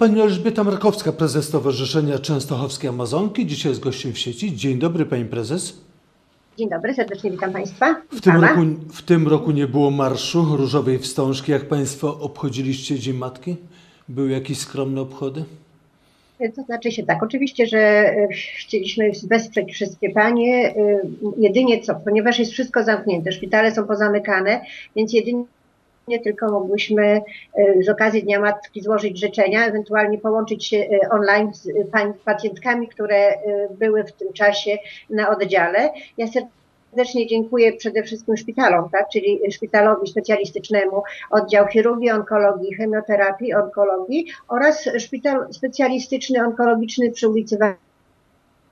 Pani Elżbieta Markowska, prezes Stowarzyszenia Częstochowskie Amazonki, dzisiaj jest gościem w sieci. Dzień dobry, pani prezes. Dzień dobry, serdecznie witam Państwa. W tym, roku, w tym roku nie było marszu różowej wstążki. Jak państwo obchodziliście Dzień Matki? Były jakieś skromne obchody? To znaczy się tak, oczywiście, że e, chcieliśmy wesprzeć wszystkie panie. e, Jedynie co, ponieważ jest wszystko zamknięte, szpitale są pozamykane, więc jedynie tylko mogłyśmy e, z okazji Dnia Matki złożyć życzenia, ewentualnie połączyć się e, online z e, pacjentkami, które były w tym czasie na oddziale. Ja serdecznie dziękuję przede wszystkim szpitalom, tak, czyli szpitalowi specjalistycznemu, oddział chirurgii, onkologii, chemioterapii, onkologii oraz szpital specjalistyczny onkologiczny przy ulicy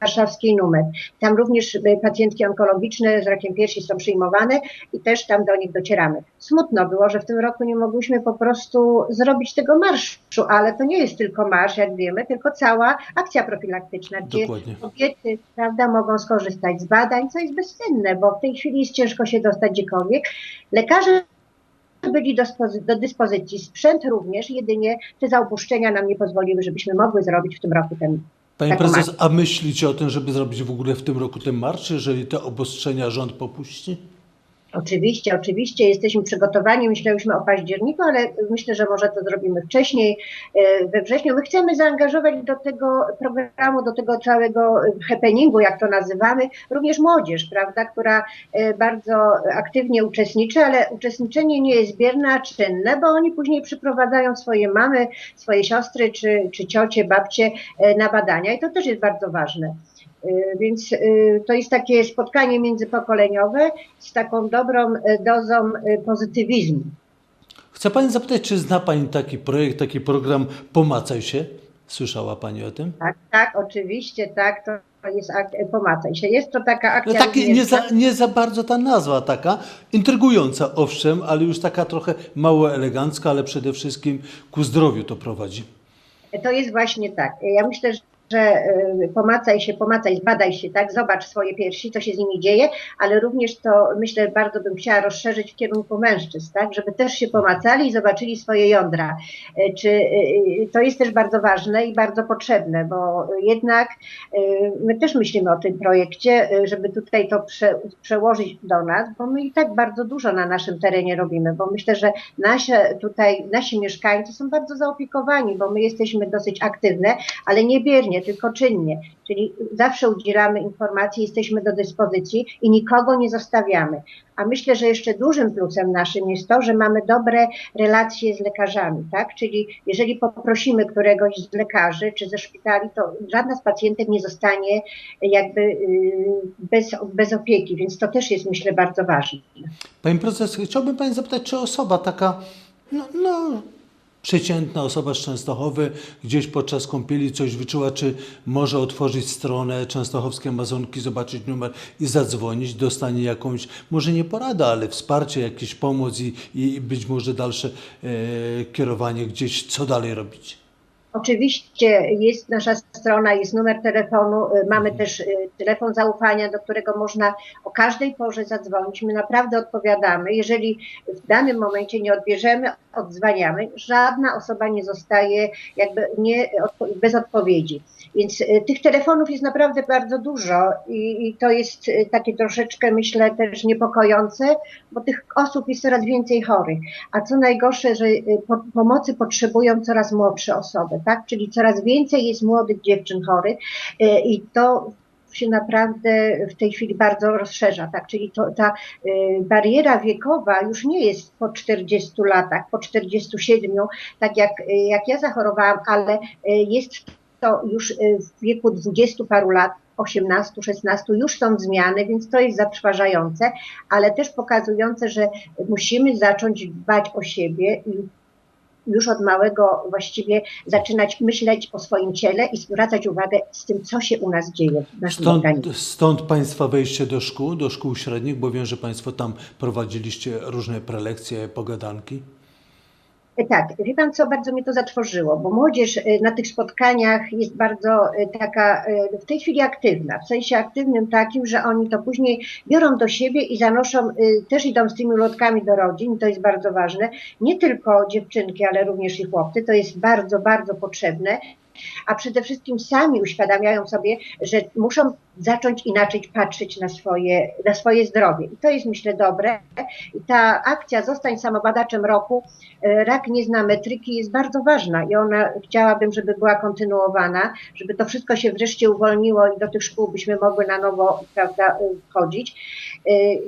Warszawskiej numer. Tam również y, pacjentki onkologiczne z rakiem piersi są przyjmowane i też tam do nich docieramy. Smutno było, że w tym roku nie mogłyśmy po prostu zrobić tego marszu, ale to nie jest tylko marsz, jak wiemy, tylko cała akcja profilaktyczna, gdzie Dokładnie. kobiety prawda, mogą skorzystać z badań, co jest bezcenne, bo w tej chwili jest ciężko się dostać gdziekolwiek. Lekarze byli do dyspozycji, sprzęt również, jedynie te zaopuszczenia nam nie pozwoliły, żebyśmy mogły zrobić w tym roku ten Pani Taką prezes, a myślicie o tym, żeby zrobić w ogóle w tym roku ten marsz, jeżeli te obostrzenia rząd popuści? Oczywiście, oczywiście jesteśmy przygotowani. Myślałyśmy o październiku, ale myślę, że może to zrobimy wcześniej, e, we wrześniu. My chcemy zaangażować do tego programu, do tego całego happeningu, jak to nazywamy, również młodzież, prawda, która e, bardzo aktywnie uczestniczy, ale uczestniczenie nie jest bierne, a czynne, bo oni później przyprowadzają swoje mamy, swoje siostry czy, czy ciocie, babcie e, na badania i to też jest bardzo ważne. Y, Więc y, to jest takie spotkanie międzypokoleniowe z taką dobrą y, dozą pozytywizmu. Chcę pani zapytać, czy zna pani taki projekt, taki program Pomacaj się? Słyszała pani o tym? Tak, tak, oczywiście, tak, to jest ak- pomacaj się. Jest to taka No akcja. taki, nie, również- za, nie za bardzo ta nazwa taka, intrygująca owszem, ale już taka trochę mało elegancka, ale przede wszystkim ku zdrowiu to prowadzi. To jest właśnie tak. Ja myślę, że y, pomacaj się, pomacaj, zbadaj się, tak, zobacz swoje piersi, co się z nimi dzieje, ale również to myślę, bardzo bym chciała rozszerzyć w kierunku mężczyzn, tak, żeby też się pomacali i zobaczyli swoje jądra. Y, Czy y, to jest też bardzo ważne i bardzo potrzebne, bo jednak my też myślimy o tym projekcie, żeby tutaj to prze, przełożyć do nas, bo my i tak bardzo dużo na naszym terenie robimy, bo myślę, że nasze tutaj, nasi mieszkańcy są bardzo zaopiekowani, bo my jesteśmy dosyć aktywne, ale nie biernie, tylko czynnie. Czyli zawsze udzielamy informacji, jesteśmy do dyspozycji i nikogo nie zostawiamy. A myślę, że jeszcze dużym plusem naszym jest to, że mamy dobre relacje z lekarzami, tak? Czyli jeżeli poprosimy któregoś z lekarzy czy ze szpitali, to żadna z pacjentek nie zostanie jakby y, bez, bez opieki, więc to też jest myślę bardzo ważne. Pani prezes, chciałbym pani zapytać, czy osoba taka, no, no przeciętna osoba z Częstochowy gdzieś podczas kąpieli coś wyczuła, czy może otworzyć stronę Częstochowskie Amazonki, zobaczyć numer i zadzwonić, dostanie jakąś, może nie poradę, ale wsparcie, jakieś pomoc i, i być może dalsze e, kierowanie gdzieś, co dalej robić. Oczywiście jest nasza strona, jest numer telefonu, y, mamy też y, telefon zaufania, do którego można o każdej porze zadzwonić. My naprawdę odpowiadamy. Jeżeli w danym momencie nie odbierzemy, odzwaniamy. Żadna osoba nie zostaje jakby nie, bez odpowiedzi. Więc y, tych telefonów jest naprawdę bardzo dużo i, i to jest y, takie troszeczkę, myślę, też niepokojące, bo tych osób jest coraz więcej chorych. A co najgorsze, że y, po, pomocy potrzebują coraz młodsze osoby, tak? Czyli coraz więcej jest młodych dziewczyn chorych i to się naprawdę w tej chwili bardzo rozszerza, tak? Czyli to, ta y, bariera wiekowa już nie jest po 40 latach, po 47, tak jak, jak ja zachorowałam, ale y, jest to już y, w wieku 20 paru lat, 18, 16 już są zmiany, więc to jest zatrważające, ale też pokazujące, że musimy zacząć dbać o siebie i już od małego właściwie zaczynać myśleć o swoim ciele i zwracać uwagę z tym, co się u nas dzieje w naszym Stąd, organizmie. stąd Państwa wejście do szkół, do szkół średnich, bo wiem, że Państwo tam prowadziliście różne prelekcje, pogadanki. Tak, wie pan co, bardzo mnie to zatworzyło, bo młodzież e, na tych spotkaniach jest bardzo e, taka e, w tej chwili aktywna, w sensie aktywnym takim, że oni to później biorą do siebie i zanoszą, też idą z tymi ulotkami do rodzin, to jest bardzo ważne, nie tylko dziewczynki, ale również i chłopcy, to jest bardzo, bardzo potrzebne, a przede wszystkim sami uświadamiają sobie, że muszą zacząć inaczej patrzeć na swoje, na swoje zdrowie. I to jest myślę dobre. I ta akcja Zostań samobadaczem roku, e, rak nie zna metryki, jest bardzo ważna i ona chciałabym, żeby była kontynuowana, żeby to wszystko się wreszcie uwolniło i do tych szkół byśmy mogły na nowo prawda, e, wchodzić.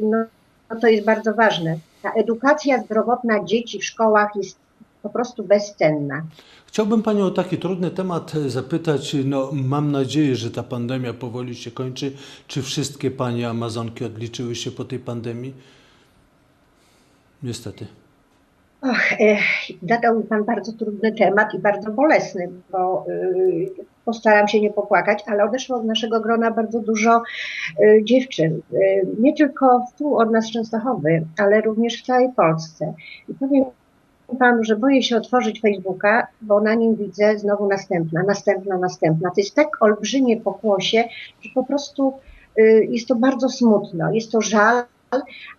No, no to jest bardzo ważne. Ta edukacja zdrowotna dzieci w szkołach jest po prostu bezcenna. Chciałbym Panią o taki trudny temat e, zapytać. No, mam nadzieję, że ta pandemia powoli się kończy. Czy wszystkie Panie Amazonki odliczyły się po tej pandemii? Niestety. Och, e, zadał mi Pan bardzo trudny temat i bardzo bolesny, bo y, postaram się nie popłakać, ale odeszło od naszego grona bardzo dużo y, dziewczyn. Y, nie tylko tu od nas Częstochowy, ale również w całej Polsce. I powiem Panu, że boję się otworzyć Facebooka, bo na nim widzę znowu następna, następna, następna. To jest tak olbrzymie pokłosie, że po prostu y, jest to bardzo smutno. Jest to żal,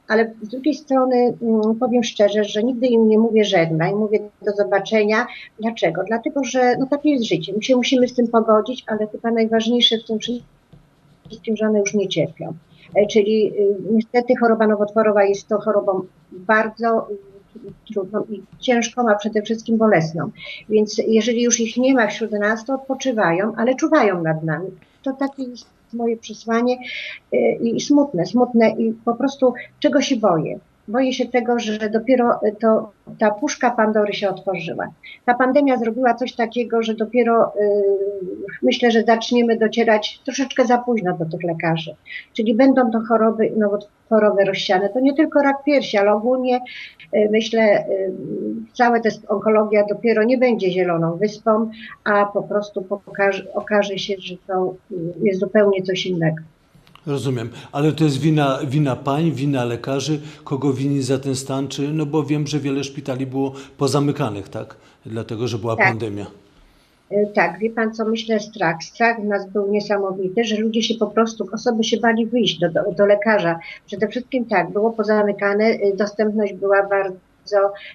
ale z drugiej strony mm, powiem szczerze, że nigdy im nie mówię żegnaj, mówię do zobaczenia. Dlaczego? Dlatego, że no takie jest życie. My się musimy z tym pogodzić, ale chyba najważniejsze w tym wszystkim, że one już nie cierpią. E, Czyli y, niestety choroba nowotworowa jest to chorobą bardzo trudną i ciężką, a przede wszystkim bolesną. Więc jeżeli już ich nie ma wśród nas, to odpoczywają, ale czuwają nad nami. To takie jest moje przesłanie y, i smutne, smutne i po prostu czego się boję? Boję się tego, że dopiero to, ta puszka Pandory się otworzyła. Ta pandemia zrobiła coś takiego, że dopiero y, myślę, że zaczniemy docierać troszeczkę za późno do tych lekarzy. Czyli będą to choroby nowotworowe rozsiane. To nie tylko rak piersi, ale ogólnie y, myślę, y, cała ta onkologia dopiero nie będzie zieloną wyspą, a po prostu pokaże, okaże się, że to y, jest zupełnie coś innego. Rozumiem, ale to jest wina, wina pań, wina lekarzy, kogo wini za ten stan, czy, no bo wiem, że wiele szpitali było pozamykanych, tak? Dlatego, że była Tak. pandemia. E, Tak, wie pan co, myślę strach. Strach w nas był niesamowity, że ludzie się po prostu, osoby się bali wyjść do, do, do lekarza. Przede wszystkim tak, było pozamykane, y, dostępność była bardzo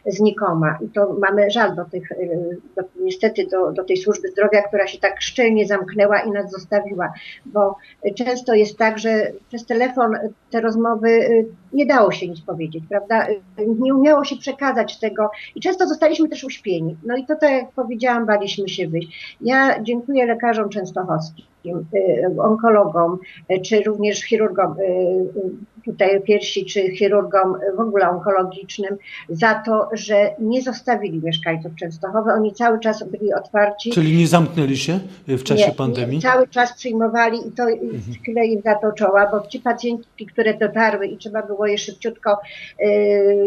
znikoma i to mamy żal do tych, y, do, niestety do, do tej służby zdrowia, która się tak szczelnie zamknęła i nas zostawiła, bo często jest tak, że przez telefon te rozmowy y, nie dało się nic powiedzieć, prawda? Y, Nie umiało się przekazać tego i często zostaliśmy też uśpieni. No i to tak jak powiedziałam, baliśmy się wyjść. Ja dziękuję lekarzom częstochowskim, y, onkologom, y, czy również chirurgom y, tutaj piersi, czy chirurgom w ogóle onkologicznym za to, że nie zostawili mieszkańców Częstochowy. Oni cały czas byli otwarci. Czyli nie zamknęli się w czasie Nie, pandemii? Nie, cały czas przyjmowali i to mhm. chwilę im za to czoła, bo ci pacjentki, które dotarły i trzeba było je szybciutko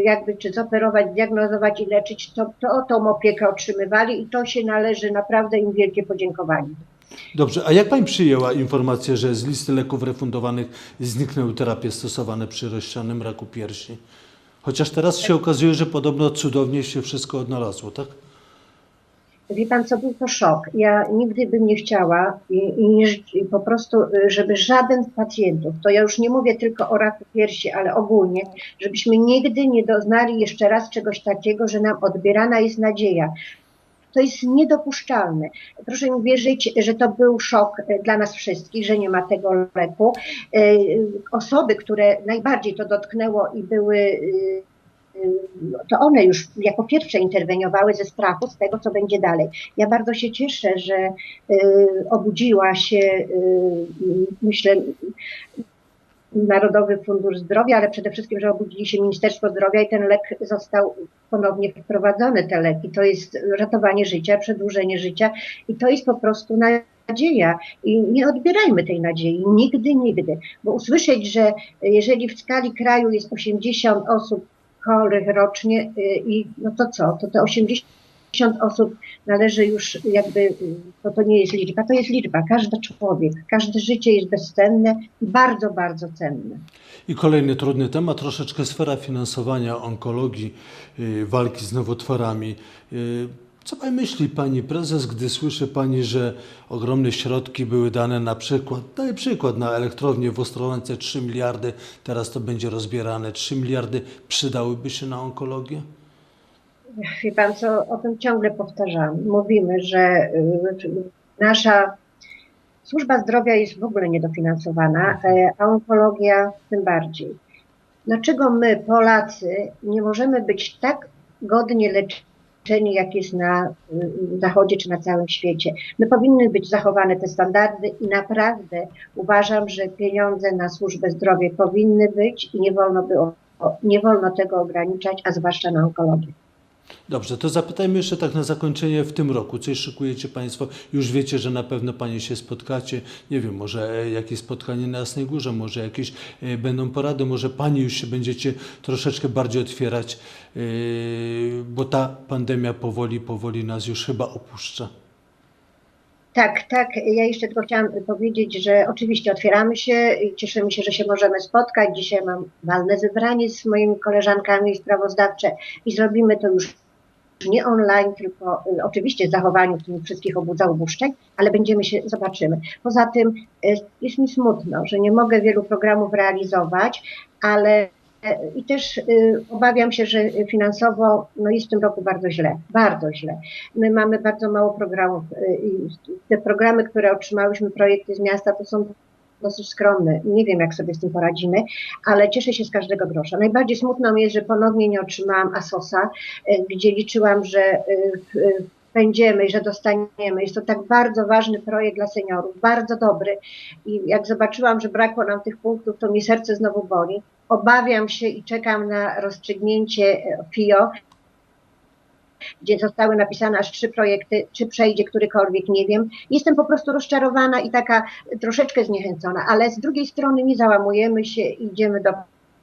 jakby czy zoperować, diagnozować i leczyć, to, to tą opiekę otrzymywali i to się należy naprawdę im wielkie podziękowanie. Dobrze, a jak Pani przyjęła informację, że z listy leków refundowanych zniknęły terapie stosowane przy rozsianym raku piersi? Chociaż teraz się okazuje, że podobno cudownie się wszystko odnalazło, tak? Wie pan, co był to szok. Ja nigdy bym nie chciała i, i, i po prostu, y, żeby żaden z pacjentów, to ja już nie mówię tylko o raku piersi, ale ogólnie, żebyśmy nigdy nie doznali jeszcze raz czegoś takiego, że nam odbierana jest nadzieja. To jest niedopuszczalne. Proszę mi wierzyć, że to był szok y, dla nas wszystkich, że nie ma tego leku. Y, Osoby, które najbardziej to dotknęło i były y, to one już jako pierwsze interweniowały ze strachu z tego, co będzie dalej. Ja bardzo się cieszę, że obudziła się, myślę, Narodowy Fundusz Zdrowia, ale przede wszystkim, że obudzili się Ministerstwo Zdrowia i ten lek został ponownie wprowadzony, te leki. To jest ratowanie życia, przedłużenie życia i to jest po prostu nadzieja. I nie odbierajmy tej nadziei, nigdy, nigdy. Bo usłyszeć, że jeżeli w skali kraju jest 80 osób chorych rocznie y, i no to co, to te 80 osób należy już jakby, y, to, nie jest liczba, to jest liczba. Każdy człowiek, każde życie jest bezcenne i bardzo, bardzo cenne. I kolejny trudny temat, troszeczkę sfera finansowania onkologii, y, walki z nowotworami. Y, Co pani myśli, pani prezes, gdy słyszy pani, że ogromne środki były dane na przykład, daję przykład, na elektrownię w Ostrolance 3 miliardy, teraz to będzie rozbierane, 3 miliardy przydałyby się na onkologię? Wie pan co, o tym ciągle powtarzamy. Mówimy, że y, nasza służba zdrowia jest w ogóle niedofinansowana, e, a onkologia tym bardziej. Dlaczego my, Polacy, nie możemy być tak godnie leczeni, jak jest na y, Zachodzie czy na całym świecie? My powinny być zachowane te standardy i naprawdę uważam, że pieniądze na służbę zdrowia powinny być i nie wolno, by, nie wolno tego ograniczać, a zwłaszcza na onkologię. Dobrze, to zapytajmy jeszcze tak na zakończenie w tym roku. Coś szykujecie Państwo? Już wiecie, że na pewno Panie się spotkacie. Nie wiem, może e, jakieś spotkanie na Jasnej Górze, może jakieś e, będą porady, może Pani już się będziecie troszeczkę bardziej otwierać, e, bo ta pandemia powoli, powoli nas już chyba opuszcza. Tak, tak. Ja jeszcze tylko chciałam powiedzieć, że oczywiście otwieramy się i cieszymy się, że się możemy spotkać. Dzisiaj mam walne zebranie z moimi koleżankami sprawozdawcze i zrobimy to już nie online, tylko y, oczywiście z zachowaniem tych wszystkich ubuszczeń, ale będziemy się, zobaczymy. Poza tym y, jest mi smutno, że nie mogę wielu programów realizować, ale i też y, obawiam się, że finansowo no jest w tym roku bardzo źle, bardzo źle. My mamy bardzo mało programów y, te programy, które otrzymałyśmy, projekty z miasta, to są dosyć skromne. Nie wiem, jak sobie z tym poradzimy, ale cieszę się z każdego grosza. Najbardziej smutno mi jest, że ponownie nie otrzymałam ASOS-a, y, gdzie liczyłam, że będziemy i że dostaniemy. Jest to tak bardzo ważny projekt dla seniorów, bardzo dobry. I jak zobaczyłam, że brakło nam tych punktów, to mi serce znowu boli. Obawiam się i czekam na rozstrzygnięcie e, FIO, gdzie zostały napisane aż trzy projekty, czy przejdzie którykolwiek, nie wiem. Jestem po prostu rozczarowana i taka troszeczkę zniechęcona, ale z drugiej strony nie załamujemy się, idziemy do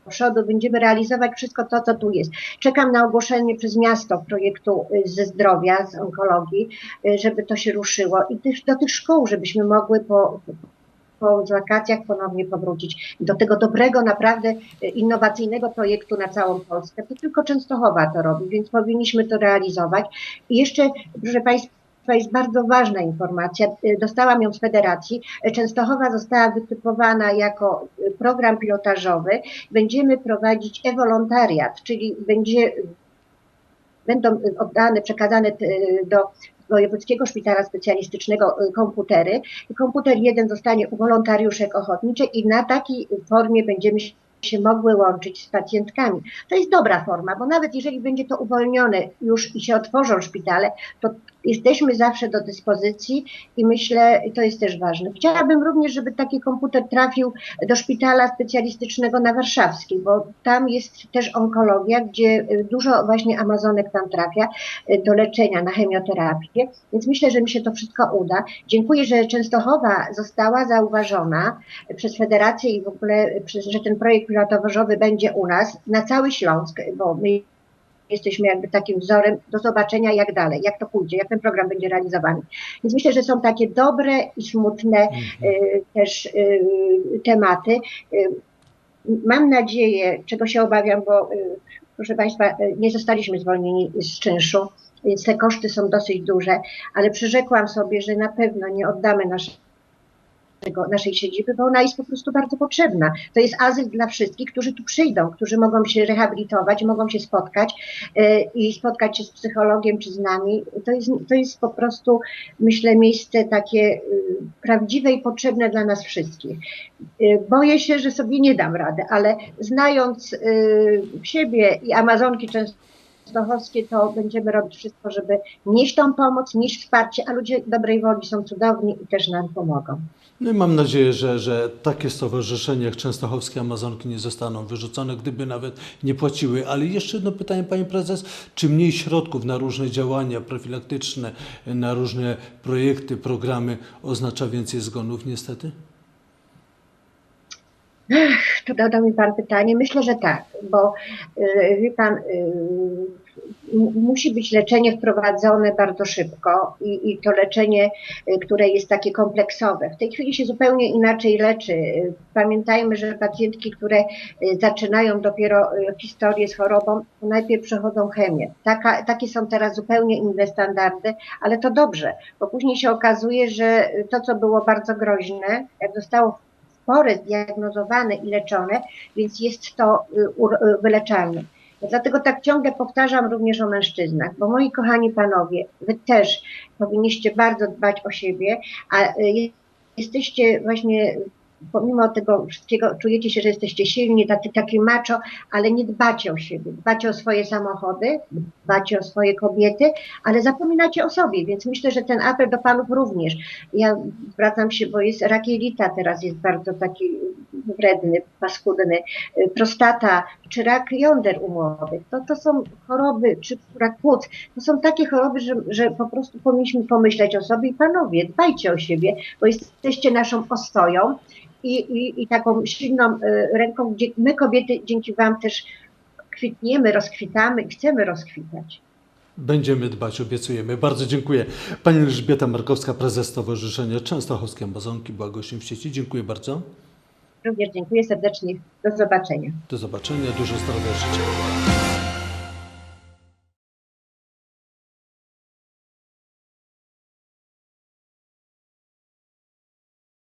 przodu, będziemy realizować wszystko to, co tu jest. Czekam na ogłoszenie przez miasto projektu y, ze zdrowia, z onkologii, y, żeby to się ruszyło i też do tych szkół, żebyśmy mogły po, po wakacjach ponownie powrócić do tego dobrego, naprawdę y, innowacyjnego projektu na całą Polskę. To tylko Częstochowa to robi, więc powinniśmy to realizować. I jeszcze, proszę Państwa, jest bardzo ważna informacja. Y, Dostałam ją z Federacji. Y, Częstochowa została wytypowana jako program pilotażowy. Będziemy prowadzić e-wolontariat, czyli będzie, będą oddane, przekazane do Wojewódzkiego Szpitala Specjalistycznego y, komputery. Komputer jeden zostanie u wolontariuszek ochotniczych i na takiej formie będziemy się mogły łączyć z pacjentkami. To jest dobra forma, bo nawet jeżeli będzie to uwolnione już i się otworzą szpitale, to jesteśmy zawsze do dyspozycji i myślę, to jest też ważne. Chciałabym również, żeby taki komputer trafił do szpitala specjalistycznego na Warszawskiej, bo tam jest też onkologia, gdzie y, dużo właśnie Amazonek tam trafia y, do leczenia na chemioterapię, więc myślę, że mi się to wszystko uda. Dziękuję, że Częstochowa została zauważona przez Federację i w ogóle, y, przez, że ten projekt pilotażowy będzie u nas na cały Śląsk, bo my jesteśmy jakby takim wzorem do zobaczenia, jak dalej, jak to pójdzie, jak ten program będzie realizowany. Więc myślę, że są takie dobre i smutne y, też y, tematy. Y, mam nadzieję, czego się obawiam, bo proszę Państwa, nie zostaliśmy zwolnieni z czynszu, więc te koszty są dosyć duże, ale przyrzekłam sobie, że na pewno nie oddamy naszego naszej siedziby, bo ona jest po prostu bardzo potrzebna. To jest azyl dla wszystkich, którzy tu przyjdą, którzy mogą się rehabilitować, mogą się spotkać y, i spotkać się z psychologiem czy z nami. To jest, to jest po prostu, myślę, miejsce takie y, prawdziwe i potrzebne dla nas wszystkich. Y, boję się, że sobie nie dam rady, ale znając siebie i Amazonki Częstochowskie, to będziemy robić wszystko, żeby nieść tą pomoc, nieść wsparcie, a ludzie dobrej woli są cudowni i też nam pomogą. No i mam nadzieję, że, że takie stowarzyszenia jak Częstochowskie Amazonki nie zostaną wyrzucone, gdyby nawet nie płaciły. Ale jeszcze jedno pytanie, Pani Prezes. Czy mniej środków na różne działania profilaktyczne, na różne projekty, programy oznacza więcej zgonów niestety? To dodał mi Pan pytanie. Myślę, że tak, bo y, wie Pan, y, musi być leczenie wprowadzone bardzo szybko i, i to leczenie, y, które jest takie kompleksowe. W tej chwili się zupełnie inaczej leczy. Pamiętajmy, że pacjentki, które zaczynają dopiero historię z chorobą, najpierw przechodzą chemię. Taka, takie są teraz zupełnie inne standardy, ale to dobrze, bo później się okazuje, że to, co było bardzo groźne, jak zostało porę zdiagnozowane i leczone, więc jest to y, y, wyleczalne. Dlatego tak ciągle powtarzam również o mężczyznach, bo moi kochani panowie, wy też powinniście bardzo dbać o siebie, a y, je- jesteście właśnie, pomimo tego wszystkiego, czujecie się, że jesteście silni, tacy, taki macho, ale nie dbacie o siebie, dbacie o swoje samochody, dbacie o swoje kobiety, ale zapominacie o sobie, więc myślę, że ten apel do panów również. Ja zwracam się, bo jest rak jelita teraz jest bardzo taki wredny, paskudny, y, prostata, czy rak jąder umowych. To, to są choroby, czy rak płuc, to są takie choroby, że, że po prostu powinniśmy pomyśleć o sobie i panowie, dbajcie o siebie, bo jesteście naszą ostoją i, i, i taką silną y, ręką, gdzie my kobiety dzięki wam też kwitniemy, rozkwitamy i chcemy rozkwitać. Będziemy dbać, obiecujemy. Bardzo dziękuję. Pani Elżbieta Markowska, prezes Stowarzyszenia Częstochowskie Amazonki, była gościem w sieci. Dziękuję bardzo. Również dziękuję serdecznie. Do zobaczenia. Do zobaczenia. Dużo zdrowia życzę.